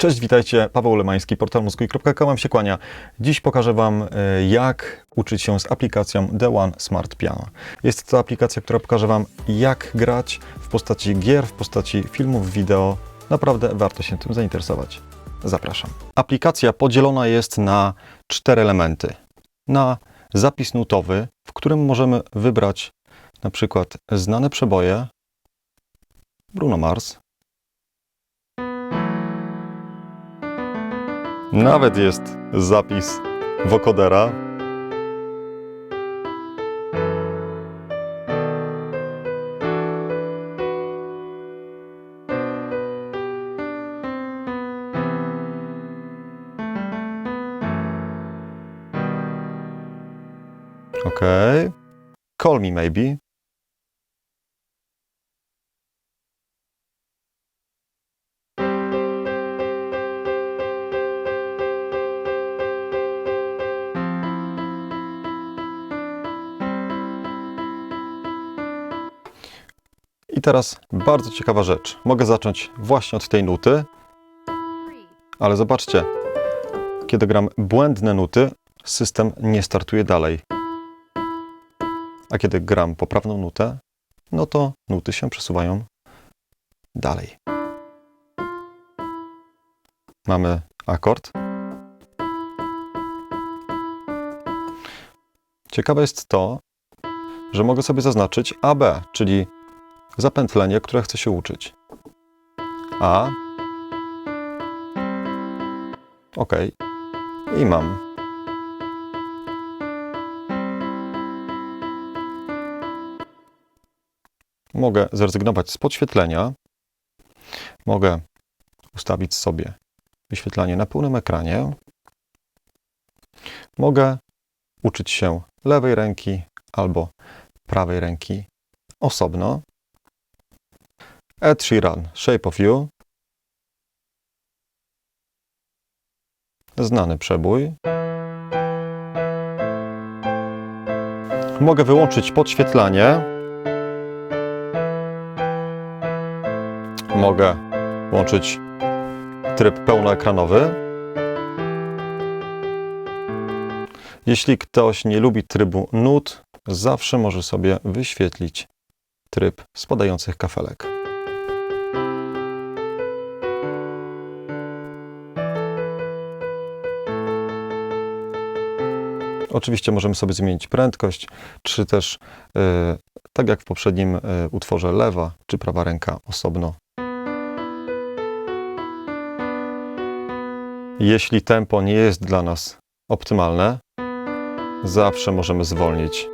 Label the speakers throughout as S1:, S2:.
S1: Cześć, witajcie. Paweł Lemański, portal mózgu.com się kłania. Dziś pokażę Wam, e, jak uczyć się z aplikacją The One Smart Piano. Jest to aplikacja, która pokaże Wam, jak grać w postaci gier, w postaci filmów, wideo. Naprawdę warto się tym zainteresować. Zapraszam. Aplikacja podzielona jest na cztery elementy. Na zapis nutowy, w którym możemy wybrać na przykład znane przeboje Bruno Mars, Nawet jest zapis wokodera. Okay. Call me maybe. Teraz bardzo ciekawa rzecz. Mogę zacząć właśnie od tej nuty, ale zobaczcie, kiedy gram błędne nuty, system nie startuje dalej. A kiedy gram poprawną nutę, no to nuty się przesuwają dalej. Mamy akord. Ciekawe jest to, że mogę sobie zaznaczyć AB, czyli zapętlenie, które chcę się uczyć. A. OK. I mam. Mogę zrezygnować z podświetlenia. Mogę ustawić sobie wyświetlanie na pełnym ekranie. Mogę uczyć się lewej ręki albo prawej ręki osobno. Ed Sheeran, Shape of You. Znany przebój. Mogę wyłączyć podświetlanie. Mogę włączyć tryb pełnoekranowy. Jeśli ktoś nie lubi trybu nut, zawsze może sobie wyświetlić tryb spadających kafelek. Oczywiście możemy sobie zmienić prędkość, czy też, e, tak jak w poprzednim e, utworze, lewa czy prawa ręka osobno. Jeśli tempo nie jest dla nas optymalne, zawsze możemy zwolnić.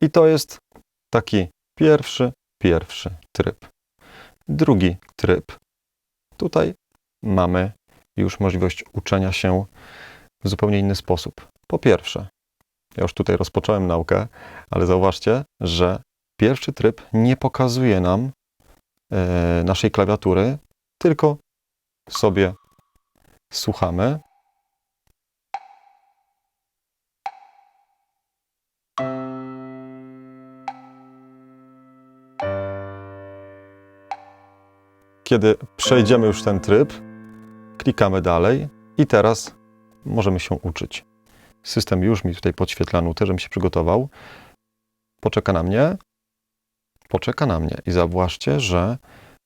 S1: I to jest taki pierwszy, pierwszy tryb. Drugi tryb. Tutaj mamy już możliwość uczenia się w zupełnie inny sposób. Po pierwsze, ja już tutaj rozpocząłem naukę, ale zauważcie, że pierwszy tryb nie pokazuje nam e, naszej klawiatury, tylko sobie słuchamy. Kiedy przejdziemy już ten tryb, Klikamy dalej i teraz możemy się uczyć. System już mi tutaj podświetla żebym się przygotował. Poczeka na mnie. Poczeka na mnie. I zauważcie, że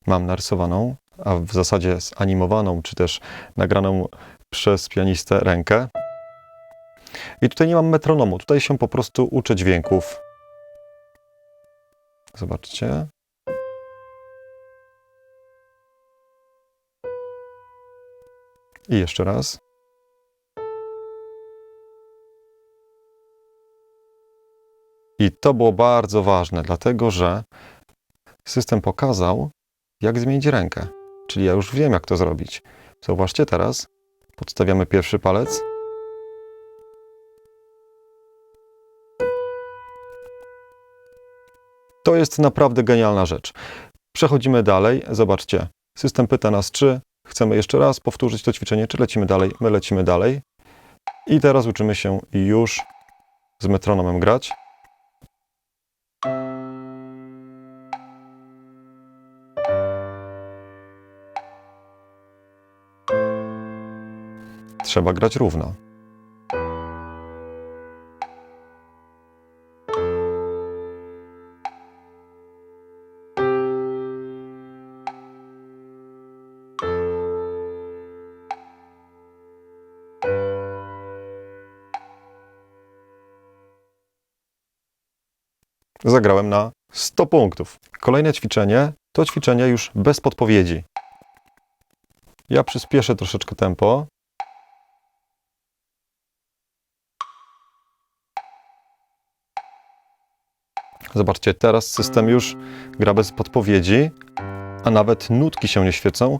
S1: mam narysowaną, a w zasadzie zanimowaną, czy też nagraną przez pianistę rękę. I tutaj nie mam metronomu. Tutaj się po prostu uczę dźwięków. Zobaczcie. I jeszcze raz. I to było bardzo ważne, dlatego że system pokazał, jak zmienić rękę. Czyli ja już wiem, jak to zrobić. Zauważcie teraz, podstawiamy pierwszy palec. To jest naprawdę genialna rzecz. Przechodzimy dalej. Zobaczcie, system pyta nas, czy chcemy jeszcze raz powtórzyć to ćwiczenie, czy lecimy dalej, my lecimy dalej. I teraz uczymy się już z metronomem grać. Trzeba grać równo. Zagrałem na 100 punktów. Kolejne ćwiczenie to ćwiczenie już bez podpowiedzi. Ja przyspieszę troszeczkę tempo. Zobaczcie, teraz system już gra bez podpowiedzi, a nawet nutki się nie świecą,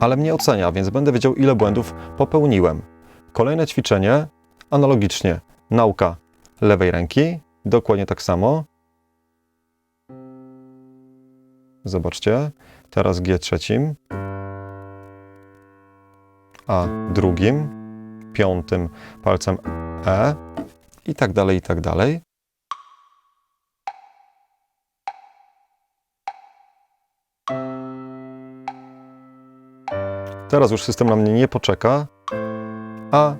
S1: ale mnie ocenia, więc będę wiedział, ile błędów popełniłem. Kolejne ćwiczenie, analogicznie, nauka lewej ręki, dokładnie tak samo. Zobaczcie, teraz G trzecim, a drugim, piątym palcem E i tak dalej, i tak dalej. Teraz już system na mnie nie poczeka, a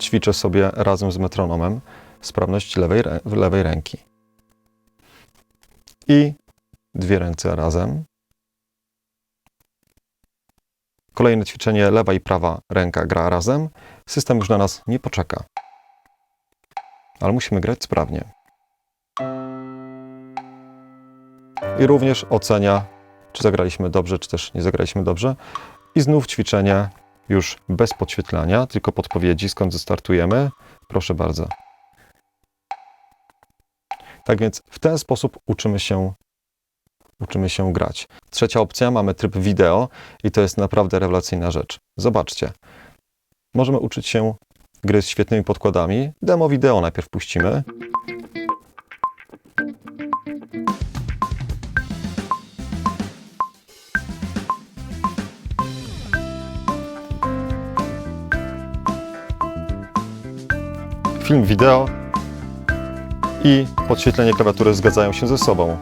S1: ćwiczę sobie razem z metronomem sprawność lewej, lewej ręki. I dwie ręce razem. Kolejne ćwiczenie lewa i prawa ręka gra razem. System już na nas nie poczeka. Ale musimy grać sprawnie. I również ocenia, czy zagraliśmy dobrze, czy też nie zagraliśmy dobrze. I znów ćwiczenie już bez podświetlania, tylko podpowiedzi, skąd zastartujemy. Proszę bardzo. Tak więc w ten sposób uczymy się, uczymy się grać. Trzecia opcja, mamy tryb wideo i to jest naprawdę rewelacyjna rzecz. Zobaczcie. Możemy uczyć się gry z świetnymi podkładami. Demo wideo najpierw puścimy. Film wideo i podświetlenie klawiatury zgadzają się ze sobą.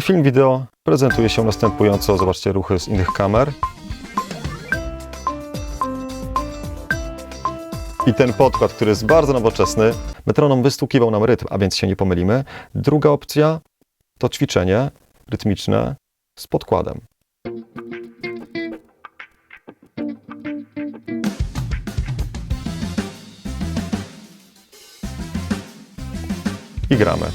S1: Film wideo prezentuje się następująco. Zobaczcie ruchy z innych kamer. I ten podkład, który jest bardzo nowoczesny. Metronom wystukiwał nam rytm, a więc się nie pomylimy. Druga opcja to ćwiczenie rytmiczne z podkładem. I gramy.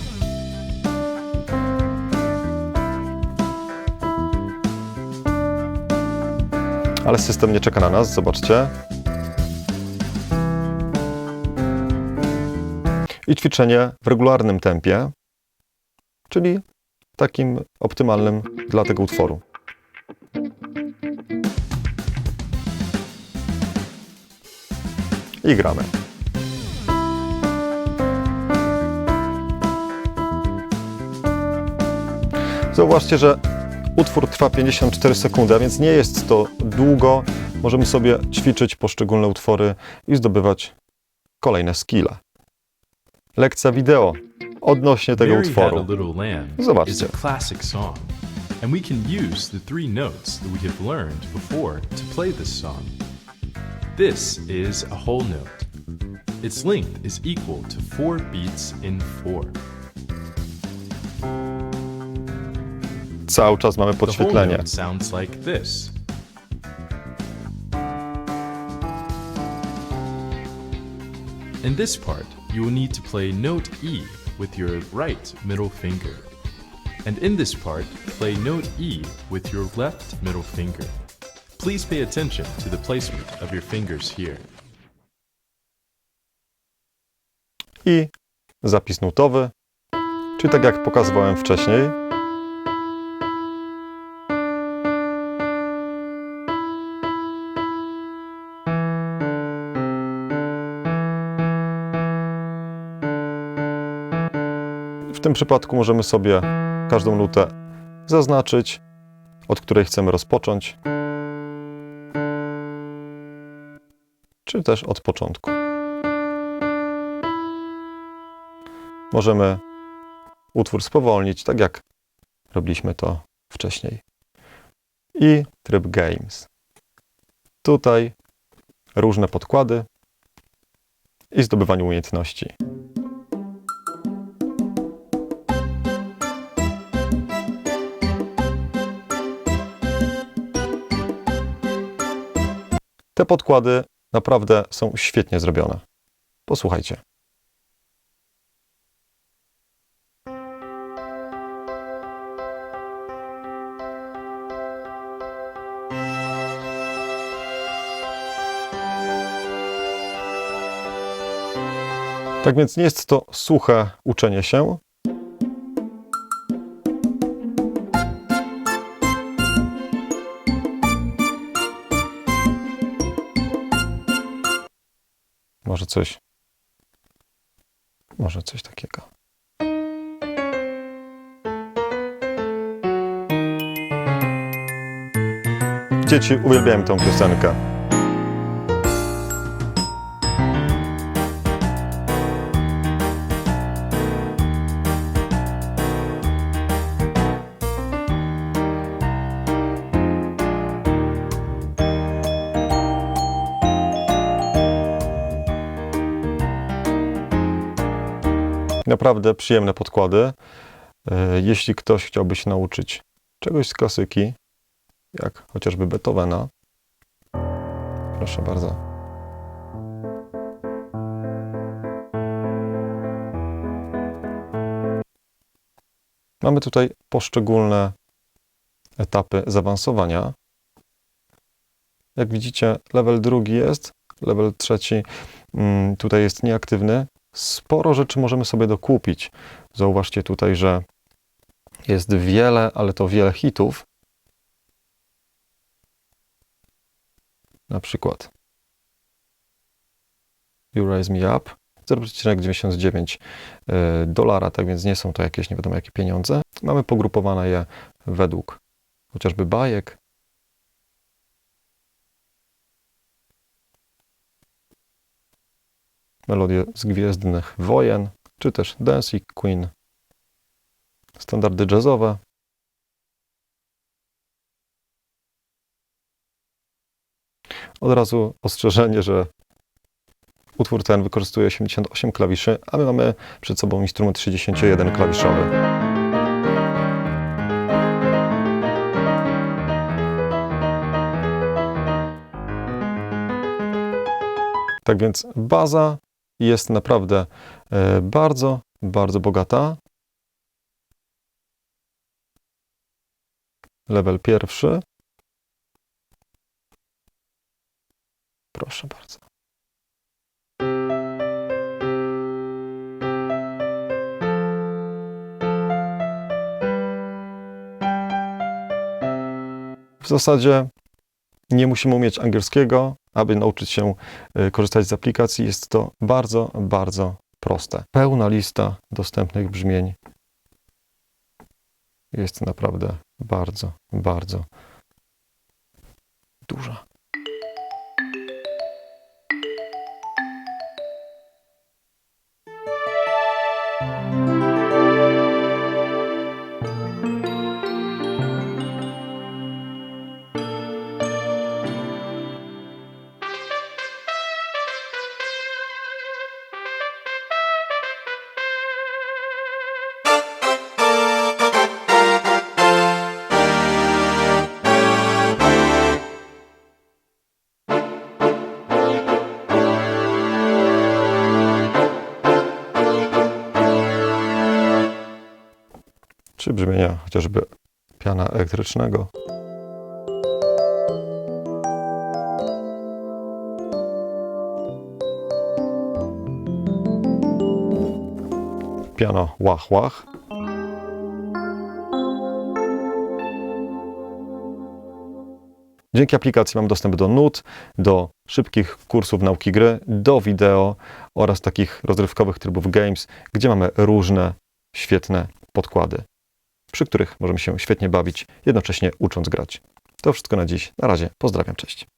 S1: Ale system nie czeka na nas, zobaczcie. I ćwiczenie w regularnym tempie, czyli takim optymalnym dla tego utworu. I gramy. Zauważcie, że utwór trwa 54 sekundy, a więc nie jest to długo. Możemy sobie ćwiczyć poszczególne utwory i zdobywać kolejne skille. Lekcja wideo odnośnie tego
S2: Mary
S1: utworu. Zobaczcie.
S2: and we can use the three notes that we have learned before to play this song. This is a whole note. Its length is equal to four beats in four.
S1: Cały czas mamy podświetlenie.
S2: In this part, you will need to play note E with your right middle finger. And in this part, play note E with your left middle finger. Please pay attention to the placement of your fingers here.
S1: I zapis nutowy, czyli tak jak pokazywałem wcześniej. W tym przypadku możemy sobie każdą nutę zaznaczyć, od której chcemy rozpocząć, czy też od początku. Możemy utwór spowolnić, tak jak robiliśmy to wcześniej. i tryb Games. Tutaj różne podkłady i zdobywanie umiejętności. Te podkłady naprawdę są świetnie zrobione. Posłuchajcie. Tak więc nie jest to suche uczenie się. Może coś. Może coś takiego. Dzieci uwielbiają tę piosenkę. Naprawdę przyjemne podkłady. E, Jeśli ktoś chciałby się nauczyć czegoś z klasyki, jak chociażby Beethovena, proszę bardzo. Mamy tutaj poszczególne etapy zaawansowania. Jak widzicie, level drugi jest, level trzeci mm, tutaj jest nieaktywny. Sporo rzeczy możemy sobie dokupić. Zauważcie tutaj, że jest wiele, ale to wiele hitów. Na przykład You Raise Me Up 0,99 y, dolara, tak więc nie są to jakieś nie wiadomo jakie pieniądze. Mamy pogrupowane je według chociażby bajek. Melodie z Gwiezdnych Wojen, czy też Dancing Queen, standardy jazzowe. Od razu ostrzeżenie, że utwór ten wykorzystuje 88 klawiszy, a my mamy przed sobą instrument 61 klawiszowy. Tak więc baza jest naprawdę e, bardzo, bardzo bogata. Level pierwszy. Proszę bardzo. W zasadzie nie musimy umieć angielskiego, aby nauczyć się y, korzystać z aplikacji. Jest to bardzo, bardzo proste. Pełna lista dostępnych brzmień jest naprawdę bardzo, bardzo duża. Czy brzmienia chociażby piana elektrycznego. Piano łach łach. Dzięki aplikacji mam dostęp do nut, do szybkich kursów nauki gry, do wideo oraz takich rozrywkowych trybów games, gdzie mamy różne świetne podkłady, przy których możemy się świetnie bawić, jednocześnie ucząc grać. To wszystko na dziś. Na razie. Pozdrawiam. Cześć.